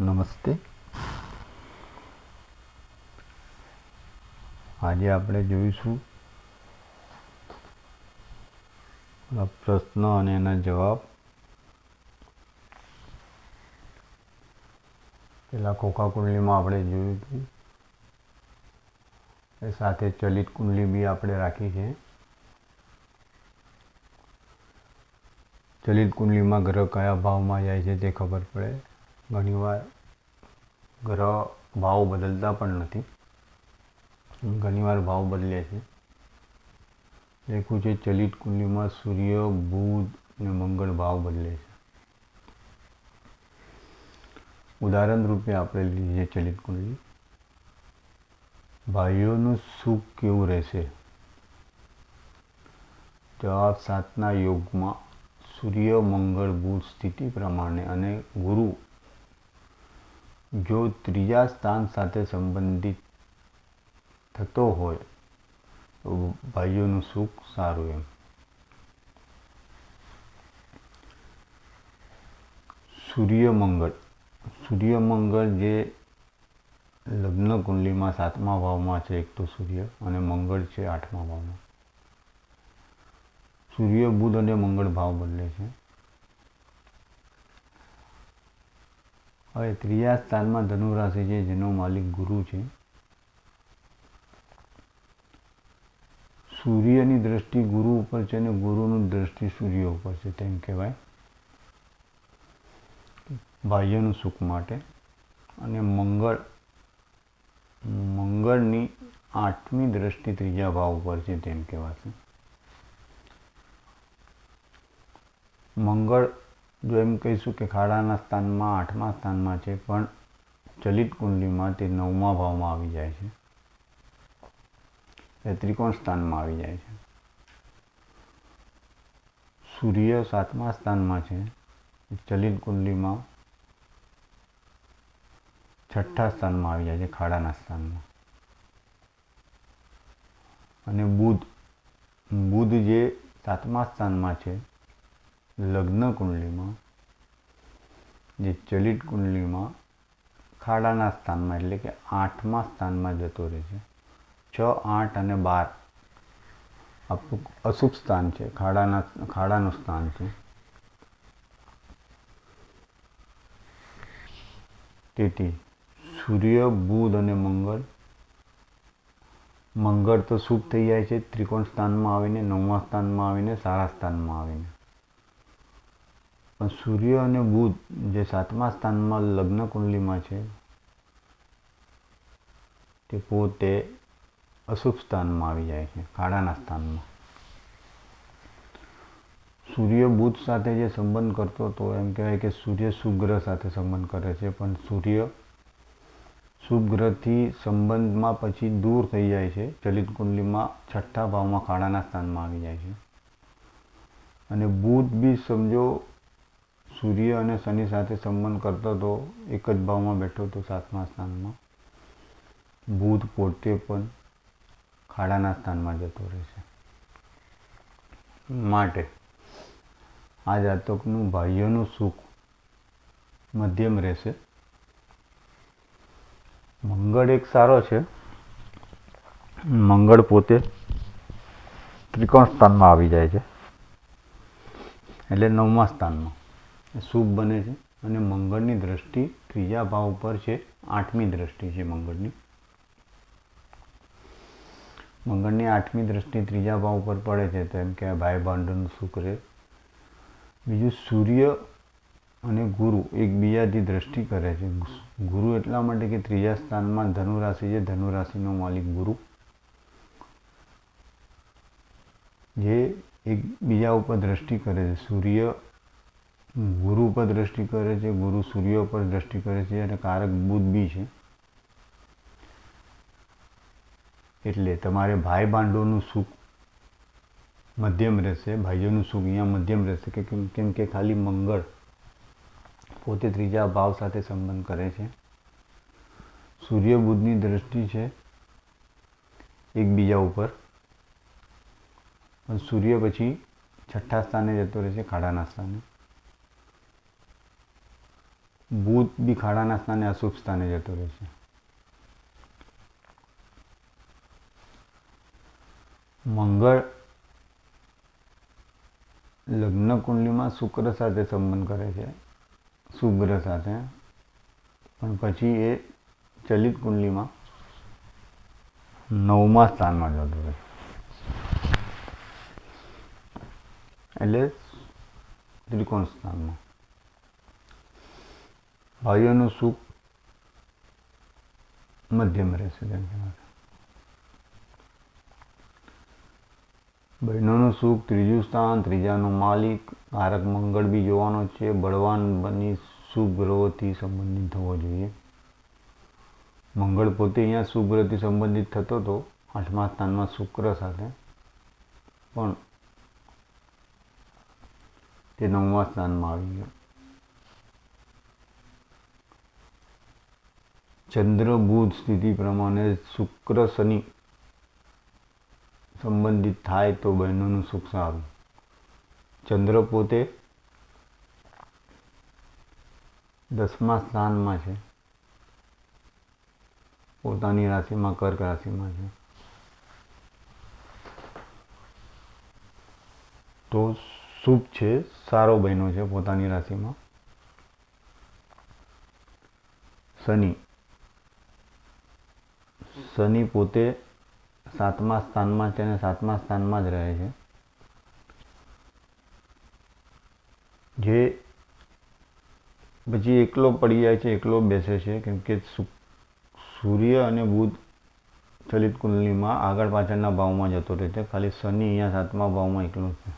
નમસ્તે. આજે આપણે જોઈશું પ્રશ્ન અને એના જવાબ. પેલા ખોખા કુંડલીમાં આપણે જોયું હતું. એ સાથે ચલિત કુંડલી બી આપણે રાખી છે. ચલિત કુંડલીમાં ગ્રહ કયા ભાવમાં જાય છે તે ખબર પડે. ઘણીવાર ગ્રહ ભાવ બદલતા પણ નથી. ઘણીવાર ભાવ બદલે છે. લખ્યું છે ચલિત કુંડલીમાં સૂર્ય, બુધ અને મંગળ ભાવ બદલે છે. ઉદાહરણ રૂપે આપણે લીધી છે ચલિત કુંડલી. ભાઈઓનું સુખ કેવું રહેશે? જવાબ સાતના યોગમાં સૂર્ય, મંગળ, બુધ સ્થિતિ પ્રમાણે અને ગુરુ જો ત્રીજા સ્થાન સાથે સંબંધિત થતો હોય, તો ભાઈઓનું સુખ સારું એમ. સૂર્યમંગળ. સૂર્યમંગળ જે લગ્ન કુંડલીમાં સાતમા ભાવમાં છે, એક તો સૂર્ય અને મંગળ છે, આઠમા ભાવમાં. સૂર્ય, બુધ અને મંગળ ભાવ બદલે છે. હવે ત્રીજા સ્થાનમાં ધનુ રાશિ છે, જેનો માલિક ગુરુ છે. સૂર્યની દ્રષ્ટિ ગુરુ ઉપર છે અને ગુરુની દ્રષ્ટિ સૂર્ય ઉપર છે, તેમ કહેવાય. બાહ્યનું સુખ માટે. અને મંગળ, મંગળની આઠમી દ્રષ્ટિ ત્રીજા ભાવ ઉપર છે, તેમ કહેવાશે. મંગળ જો એમ કહીશું કે ખાડાના સ્થાનમાં, આઠમા સ્થાનમાં છે, પણ ચલિત કુંડલીમાં તે નવમા ભાવમાં આવી જાય છે. એ ત્રિકોણ સ્થાનમાં આવી જાય છે. સૂર્ય સાતમા સ્થાનમાં છે ચલિત કુંડલીમાં છઠ્ઠા સ્થાનમાં આવી જાય છે, ખાડાના સ્થાનમાં. અને બુધ બુધ જે સાતમા સ્થાનમાં છે લગ્ન કુંડલીમાં, જે ચલિત કુંડલીમાં ખાડાના સ્થાનમાં, એટલે કે આઠમા સ્થાનમાં જતો રહે છે. છ, આઠ અને બાર આપણું અશુભ સ્થાન છે, ખાડાના, ખાડાનું સ્થાન છે. તેથી સૂર્ય, બુધ અને મંગળ મંગળ તો શુભ થઈ જાય છે, ત્રિકોણ સ્થાનમાં આવીને, નવમા સ્થાનમાં આવીને, સારા સ્થાનમાં આવીને. પણ સૂર્ય અને બુધ જે સાતમા સ્થાનમાં લગ્ન કુંડલીમાં છે, તે પોતે અશુભ સ્થાનમાં આવી જાય છે, ખાડાના સ્થાનમાં. સૂર્ય બુધ સાથે જે સંબંધ કરતો હતો, એમ કહેવાય કે સૂર્ય શુભ સાથે સંબંધ કરે છે, પણ સૂર્ય શુભ ગ્રહથી સંબંધમાં પછી દૂર થઈ જાય છે, ચલિત કુંડલીમાં છઠ્ઠા ભાવમાં ખાડાના સ્થાનમાં આવી જાય છે. અને બુધ બી સમજો સૂર્ય અને શનિ સાથે સંબંધ કરતો તો એક જ ભાવમાં બેઠો હતો સાતમા સ્થાનમાં. બુધ પોતે પણ ખાડાના સ્થાનમાં જતો રહેશે. માટે આ જાતકનું બાહ્યનું સુખ મધ્યમ રહેશે. મંગળ એક સારો છે. મંગળ પોતે ત્રિકોણ સ્થાનમાં આવી જાય છે. એટલે નવમા સ્થાનમાં. શુભ બને છે અને મંગળની દ્રષ્ટિ ત્રીજા ભાવ ઉપર છે, આઠમી દ્રષ્ટિ છે મંગળની. મંગળની આઠમી દ્રષ્ટિ ત્રીજા ભાવ ઉપર પડે છે, તો એમ કે ભાઈ ભાંડોનું સુખ બીજું સૂર્ય અને ગુરુ એકબીજાથી દ્રષ્ટિ કરે છે. ગુરુ એટલા માટે કે ત્રીજા સ્થાનમાં ધનુરાશિ છે, ધનુરાશિનો માલિક ગુરુ. જે એકબીજા ઉપર દ્રષ્ટિ કરે છે. સૂર્ય ગુરુ પર દ્રષ્ટિ કરે છે, ગુરુ સૂર્ય પર દ્રષ્ટિ કરે છે અને કારક બુધ બી છે. એટલે તમારે ભાઈ ભાંડોનું સુખ મધ્યમ રહેશે ભાઈઓનું સુખ અહીંયા મધ્યમ રહેશે કે કેમ કે ખાલી મંગળ પોતે ત્રીજા ભાવ સાથે સંબંધ કરે છે. સૂર્ય બુધની દ્રષ્ટિ છે એકબીજા ઉપર. પણ સૂર્ય પછી છઠ્ઠા સ્થાને જતો રહેશે ખાડાના સ્થાને. બુધ બી ખાડાના સ્થાને અશુભ સ્થાને જતો રહે છે. મંગળ લગ્ન કુંડલીમાં શુક્ર સાથે સંબંધ કરે છે, શુભ્ર સાથે. પણ પછી એ ચલિત કુંડલીમાં નવમા સ્થાનમાં જતો રહે એટલે ત્રિકોણ સ્થાનમાં. ભાઈઓનું સુખ મધ્યમ રહેશે કહેવાય બહેનોનું સુખ ત્રીજું સ્થાન, ત્રીજાનો માલિક કારક મંગળ બી જોવાનો છે. બળવાન બની શુભ ગ્રહોથી સંબંધિત થવો જોઈએ. મંગળ પોતે અહીંયા શુભ સંબંધિત થતો હતો આઠમા સ્થાનમાં શુક્ર સાથે. પણ તે નવમા સ્થાનમાં આવી ગયો. ચંદ્ર બુધ સ્થિતિ પ્રમાણે શુક્ર શનિ સંબંધિત થાય તો બહેનોનું સુખ સારું. ચંદ્ર પોતે દસમા સ્થાનમાં છે. પોતાની રાશિમાં કર્ક રાશિમાં છે. તો શુભ છે, સારો બહેનો છે પોતાની રાશિમાં. શનિ શનિ પોતે સાતમા સ્થાનમાં છે અને સાતમા સ્થાનમાં જ રહે છે. જે પછી એકલો પડી જાય છે, એકલો બેસે છે, કેમ કે સૂર્ય અને બુધ ચલિત કુંડલીમાં આગળ પાછળના ભાવમાં જતો રહે છે. ખાલી શનિ અહીંયા સાતમા ભાવમાં એકલો છે.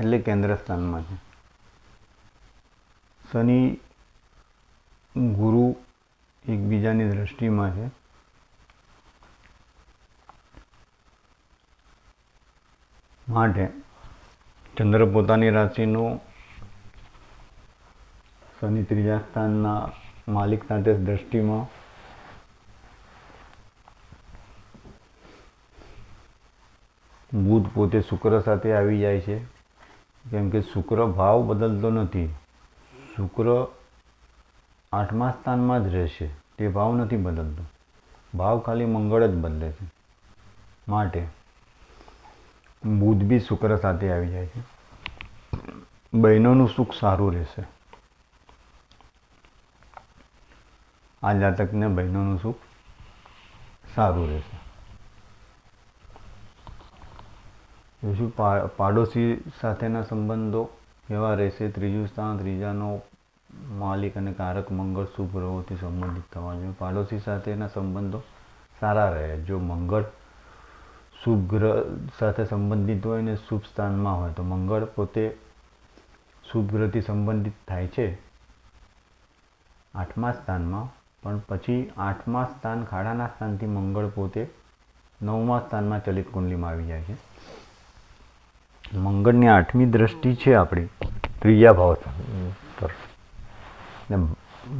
એટલે કેન્દ્ર સ્થાનમાં છે. શનિ ગુરુ એકબીજાની દ્રષ્ટિમાં છે. માટે ચંદ્ર પોતાની રાશિનું શનિ ત્રીજા સ્થાનના માલિક સાથે દ્રષ્ટિમાં બુધ પોતે શુક્ર સાથે આવી જાય છે. કેમ કે શુક્ર ભાવ બદલતો નથી. શુક્ર આઠમા સ્થાનમાં જ રહેશે. તે ભાવ નથી બદલતો. ભાવ ખાલી મંગળ જ બદલે છે. માટે બુધ બી શુક્ર સાથે આવી જાય છે. બહેનોનું સુખ સારું રહેશે. આ જાતકને બહેનોનું સુખ સારું રહેશે. શું પાડોશી સાથેના સંબંધો એવા રહેશે? ત્રીજું સ્થાન, ત્રીજાનો માલિક અને કારક મંગળ શુભ ગ્રહોથી સંબંધિત થવા જોઈએ. પાડોશી સાથેના સંબંધો સારા રહે. જો મંગળ શુભ ગ્રહ સાથે સંબંધિત હોય અને શુભ સ્થાનમાં હોય, તો મંગળ પોતે શુભ ગ્રહથી સંબંધિત થાય છે આઠમા સ્થાનમાં. પણ પછી આઠમા સ્થાન ખાડાના સ્થાનથી મંગળ પોતે નવમા સ્થાનમાં ચલિત કુંડલીમાં આવી જાય છે. મંગળની આઠમી દ્રષ્ટિ છે આપણી. ત્રીજા ભાવ પર ને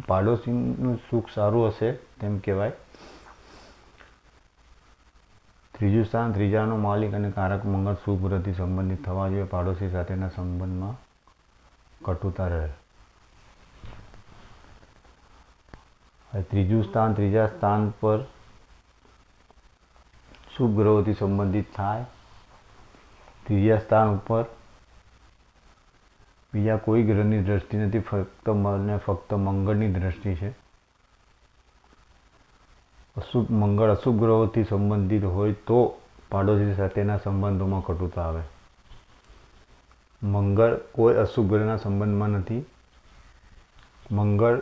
પાડોશીનું સુખ સારું હશે તેમ કહેવાય. ત્રીજું સ્થાન, ત્રીજાનો માલિક અને કારક મંગળ શુભ ગ્રહથી સંબંધિત થવા જોઈએ. પાડોશી સાથેના સંબંધમાં કટુતા રહે. ત્રીજું સ્થાન, ત્રીજા સ્થાન પર શુભ ગ્રહોથી સંબંધિત થાય. ત્રીજા સ્થાન ઉપર બીજા કોઈ ગ્રહની દ્રષ્ટિ નથી, ફક્ત મને ફક્ત મંગળની દ્રષ્ટિ છે. અશુભ, મંગળ અશુભ ગ્રહોથી સંબંધિત હોય તો પાડોશી સાથેના સંબંધોમાં કટુતા આવે. મંગળ કોઈ અશુભ ગ્રહના સંબંધમાં નથી. મંગળ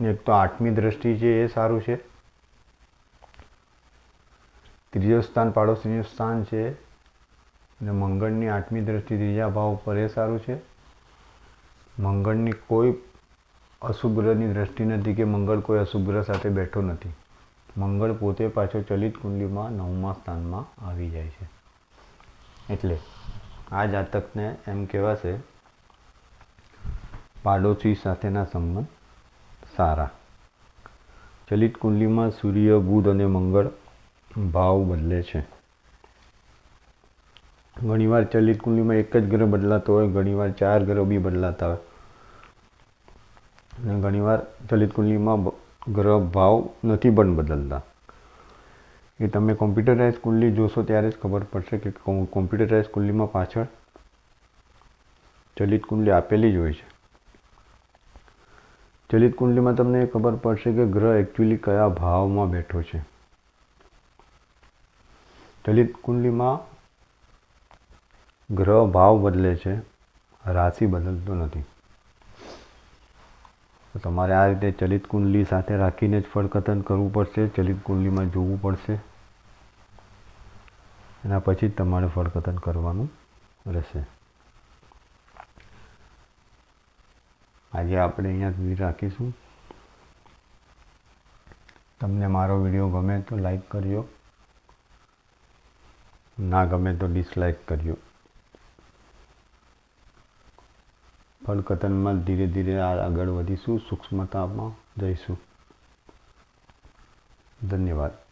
એક તો આઠમી દ્રષ્ટિ છે, એ સારું છે. ત્રીજો સ્થાન પાડોશીનું સ્થાન છે. અને મંગળની આઠમી દ્રષ્ટિ, ત્રીજા ભાવ પર એ સારું છે. મંગળની કોઈ અશુભ ગ્રહની દ્રષ્ટિ નથી કે મંગળ કોઈ અશુભ સાથે બેઠો નથી. મંગળ પોતે પાછો ચલિત કુંડલીમાં નવમા સ્થાનમાં આવી જાય છે. એટલે આ જાતકને એમ કહેવાશે પાડોશી સાથેના સંબંધ સારા. ચલિત કુંડલીમાં સૂર્ય, બુધ અને મંગળ ભાવ બદલે છે. ઘણીવાર ચલિત કુંડલીમાં એક જ ગ્રહ બદલાતો હોય, ઘણીવાર ચાર ગ્રહ બી બદલાતા હોય. અને ઘણીવાર ચલિત કુંડલીમાં ગ્રહ ભાવ નથી પણ બદલતા. એ તમે કોમ્પ્યુટરાઇઝ કુંડલી જોશો ત્યારે જ ખબર પડશે કે કોમ્પ્યુટરાઇઝ કુંડલીમાં પાછળ ચલિત કુંડલી આપેલી જ હોય છે. ચલિત કુંડલીમાં તમને ખબર પડશે કે ગ્રહ એકચ્યુઅલી કયા ભાવમાં બેઠો છે. ચલિત કુંડલીમાં ગ્રહ ભાવ બદલે છે, રાશિ બદલતો નથી. તમારે આ રીતે ચલિત કુંડલી સાથે રાખીને જ ફળકથન કરવું પડશે, ચલિત કુંડલીમાં જોવું પડશે. એના પછી જ તમારે ફળકથન કરવાનું રહેશે. આજે આપણે અહીંયા સુધી રાખીશું. તમને મારો વીડિયો ગમે તો લાઈક કરજો. ના ગમે તો ડિસલાઈક કરજો. ફળકથનમાં ધીરે ધીરે આગળ વધીશું. સૂક્ષ્મતામાં જઈશું. ધન્યવાદ.